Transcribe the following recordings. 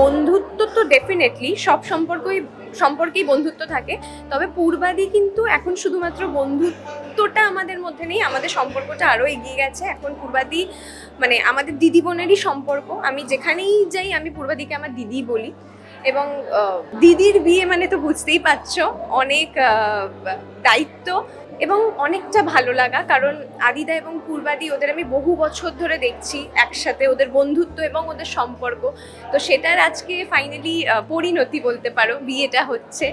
বন্ধুত্ব তো ডেফিনেটলি সব সম্পর্কই, সম্পর্কেই বন্ধুত্ব থাকে। তবে পূর্বাদি কিন্তু এখন শুধুমাত্র বন্ধুত্বটা আমাদের মধ্যে নেই, আমাদের সম্পর্কটা আরও এগিয়ে গেছে। এখন পূর্বাদি মানে আমাদের দিদি বোনেরই সম্পর্ক। আমি যেখানেই যাই, আমি পূর্বাদিকে আমার দিদি বলি। এবং দিদির বিয়ে মানে তো বুঝতেই পারছ, অনেক দায়িত্ব এবং অনেকটা ভালো লাগা। কারণ আদিদা এবং পূর্বাদি ওদের আমি বহু বছর ধরে দেখছি একসাথে, ওদের বন্ধুত্ব এবং ওদের সম্পর্ক। তো সেটার আজকে ফাইনালি পরিণতি বলতে পারো, বিয়েটা হচ্ছে।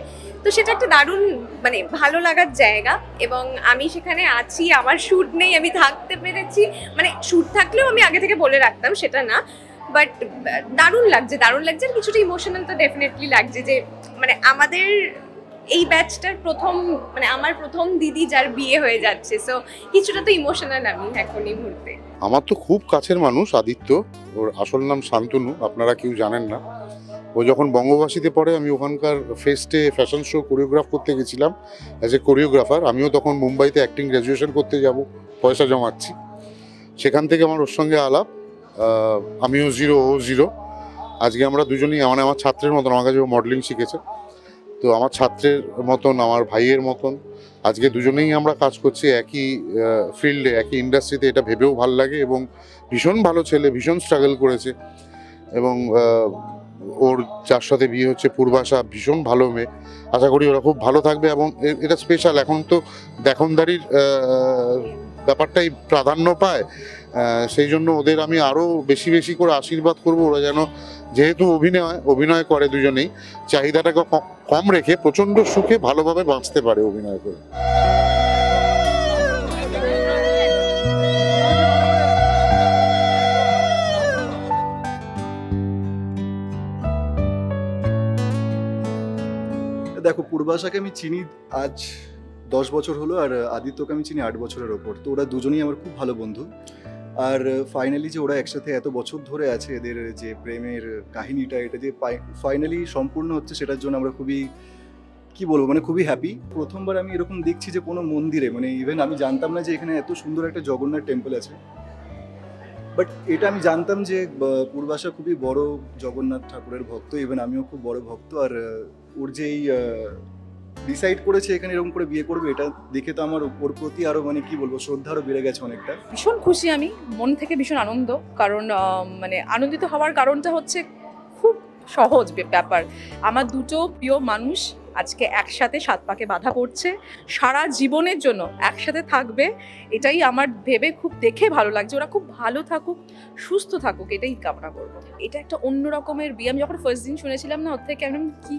তো সেটা একটা দারুণ মানে ভালো লাগার জায়গা এবং আমি সেখানে আছি, আমার শ্যুট নেই, আমি থাকতে পেরেছি। মানে শ্যুট থাকলেও আমি আগে থেকে বলে রাখতাম, সেটা না। বাট দারুণ লাগছে দারুণ লাগছে আর কিছুটা ইমোশনাল তো ডেফিনেটলি লাগছে যে মানে আমাদের এই ব্যাচটার প্রথম মানে আমার প্রথম দিদি যার বিয়ে হয়ে যাচ্ছে সো কিছুটা তো ইমোশনাল আমি এখন এই মুহূর্তে। আমার তো খুব কাছের মানুষ, আদিত্য, ওর আসল নাম শান্তনু, আপনারা কেউ জানেন না। ও যখন বঙ্গবাসীতে পড়ে, আমি ওখানকার ফেস্টে ফ্যাশন শো কোরিওগ্রাফ করতে গেছিলাম অ্যাজ এ কোরিওগ্রাফার আমিও তখন মুম্বাইতে অ্যাক্টিং গ্র্যাজুয়েশন করতে যাব, পয়সা জমাচ্ছি। সেখান থেকে আমার ওর সঙ্গে আলাপ আমিও জিরো ও জিরো আজকে আমরা দুজনেই মানে আমার ছাত্রের মতন, আমার কাছে মডেলিং শিখেছে। তো আমার ছাত্রের মতন, আমার ভাইয়ের মতন, আজকে দুজনেই আমরা কাজ করছি একই ফিল্ডে, একই ইন্ডাস্ট্রিতে এটা ভেবেও ভালো লাগে এবং ভীষণ ভালো ছেলে, ভীষণ স্ট্রাগল করেছে। এবং ওর যার সাথে বিয়ে হচ্ছে, পূর্বাশা, ভীষণ ভালো মেয়ে। আশা করি ওরা খুব ভালো থাকবে এবং এটা স্পেশাল এখন তো দেখনদারির ব্যাপারটাই প্রাধান্য পায় সেই জন্য ওদের আমি আরও বেশি বেশি করে আশীর্বাদ করব ওরা যেন যেহেতু অভিনয় অভিনয় করে দুজনেই, চাহিদাটাকে কম রেখে প্রচণ্ড সুখে ভালোভাবে বাঁচতে পারে অভিনয় করে। দেখো, পূর্বাশাকে আমি চিনি আজ দশ বছর হলো আর আদিত্যকে আমি চিনি আট বছরের ওপর। তো ওরা দুজনেই আমার খুব ভালো বন্ধু। আর ফাইনালি যে ওরা একসাথে এত বছর ধরে আছে এদের যে প্রেমের কাহিনীটা, এটা যে ফাইনালি সম্পূর্ণ হচ্ছে সেটার জন্য আমরা খুবই, কি বলব মানে খুবই হ্যাপি প্রথমবার আমি এরকম দেখছি যে কোনো মন্দিরে মানে ইভেন আমি জানতাম না যে এখানে এত সুন্দর একটা জগন্নাথ টেম্পল আছে। বাট এটা আমি জানতাম যে পূর্বাশা খুবই বড় জগন্নাথ ঠাকুরের ভক্ত ইভেন আমিও খুব বড় ভক্ত। আর, ওর যেই ডিসাইড করেছে এখানে এরকম করে বিয়ে করবে এটা দেখে তো আমার ওর প্রতি আরও মানে কি বলব শ্রদ্ধা আরও বেড়ে গেছে অনেকটা। ভীষণ খুশি আমি মন থেকে ভীষণ আনন্দ কারণ মানে আনন্দিত হওয়ার কারণটা হচ্ছে খুব সহজ ব্যাপার। আমার দুটো প্রিয় মানুষ আজকে একসাথে সাত পাকে বাধা পড়ছে সারা জীবনের জন্য একসাথে থাকবে এটাই আমার ভেবে খুব দেখে ভালো লাগছে। ওরা খুব ভালো থাকুক সুস্থ থাকুক এটাই কামনা করব। এটা একটা অন্য রকমের বিয়ে আমি যখন ফার্স্ট দিন শুনেছিলাম না ওর থেকে বললাম, কি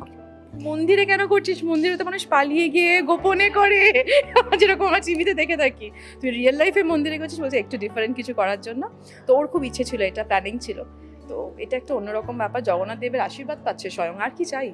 মন্দিরে কেন করছিস? মন্দিরে তো মানুষ পালিয়ে গিয়ে গোপনে করে। যেরকম আমরা টিভিতে দেখে থাকি। তুই রিয়েল লাইফে মন্দিরে করছিস বলছে, একটু ডিফারেন্ট কিছু করার জন্য। তো ওর খুব ইচ্ছে ছিল, এটা প্ল্যানিং ছিল। তো এটা একটা অন্যরকম ব্যাপার। জগন্নাথ দেবের আশীর্বাদ পাচ্ছে স্বয়ং। আর কি চাই?